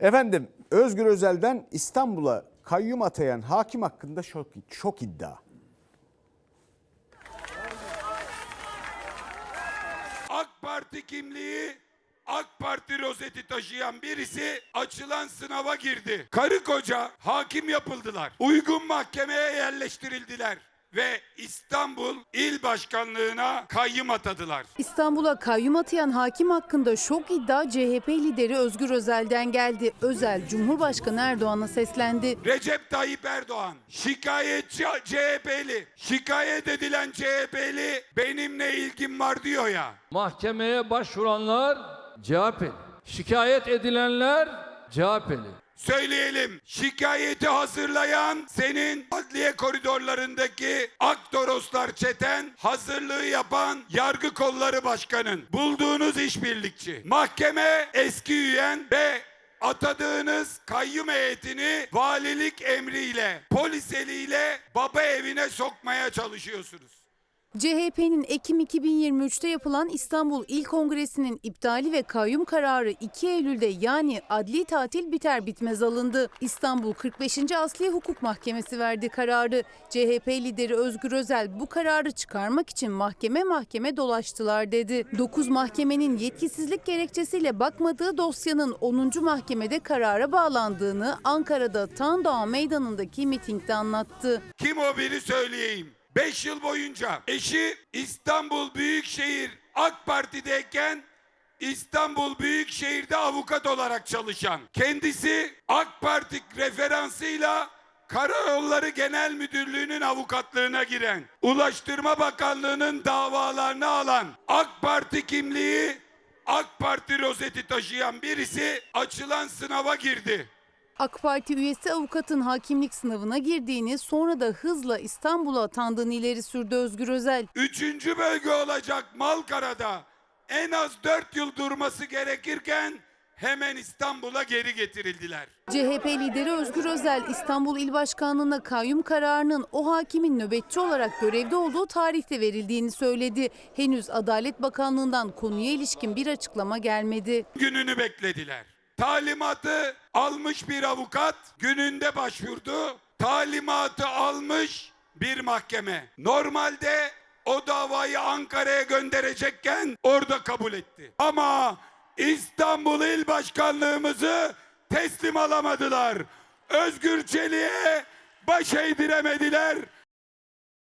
Efendim Özgür Özel'den İstanbul'a kayyum atayan hakim hakkında şok, şok iddia. AK Parti kimliği AK Parti rozeti taşıyan birisi açılan sınava girdi. Karı koca hakim yapıldılar. Uygun mahkemeye yerleştirildiler ve İstanbul İl Başkanlığına kayyım atadılar. İstanbul'a kayyum atayan hakim hakkında şok iddia CHP lideri Özgür Özel'den geldi. Özel, Cumhurbaşkanı Erdoğan'a seslendi. Recep Tayyip Erdoğan şikayetçi CHP'li, şikayet edilen CHP'li benimle ilgim var diyor ya. Mahkemeye başvuranlar CHP'li. Şikayet edilenler CHP'li. Söyleyelim şikayeti hazırlayan senin adliye koridorlarındaki Aktoroslar çeten hazırlığı yapan yargı kolları başkanın bulduğunuz işbirlikçi. Mahkeme eski üyen ve atadığınız kayyum heyetini valilik emriyle polis eliyle baba evine sokmaya çalışıyorsunuz. CHP'nin Ekim 2023'te yapılan İstanbul İl Kongresi'nin iptali ve kayyum kararı 2 Eylül'de yani adli tatil biter bitmez alındı. İstanbul 45. Asliye Hukuk Mahkemesi verdi kararı. CHP lideri Özgür Özel bu kararı çıkarmak için mahkeme mahkeme dolaştılar dedi. 9 mahkemenin yetkisizlik gerekçesiyle bakmadığı dosyanın 10. mahkemede karara bağlandığını Ankara'da Tandoğa Meydanı'ndaki mitingde anlattı. Kim o biri söyleyeyim. 5 yıl boyunca eşi İstanbul Büyükşehir AK Parti'deyken İstanbul Büyükşehir'de avukat olarak çalışan. Kendisi AK Parti referansıyla Karayolları Genel Müdürlüğü'nün avukatlığına giren, Ulaştırma Bakanlığı'nın davalarını alan, AK Parti kimliği, AK Parti rozeti taşıyan birisi açılan sınava girdi. AK Parti üyesi avukatın hakimlik sınavına girdiğini sonra da hızla İstanbul'a atandığını ileri sürdü Özgür Özel. Üçüncü bölge olacak Malkara'da en az dört yıl durması gerekirken hemen İstanbul'a geri getirildiler. CHP lideri Özgür Özel İstanbul İl Başkanlığı'na kayyum kararının o hakimin nöbetçi olarak görevde olduğu tarihte verildiğini söyledi. Henüz Adalet Bakanlığı'ndan konuya ilişkin bir açıklama gelmedi. Gününü beklediler. Talimatı almış bir avukat gününde başvurdu. Talimatı almış bir mahkeme. Normalde o davayı Ankara'ya gönderecekken orada kabul etti. Ama İstanbul İl Başkanlığımızı teslim alamadılar. Özgür Çelik'e baş eğdiremediler.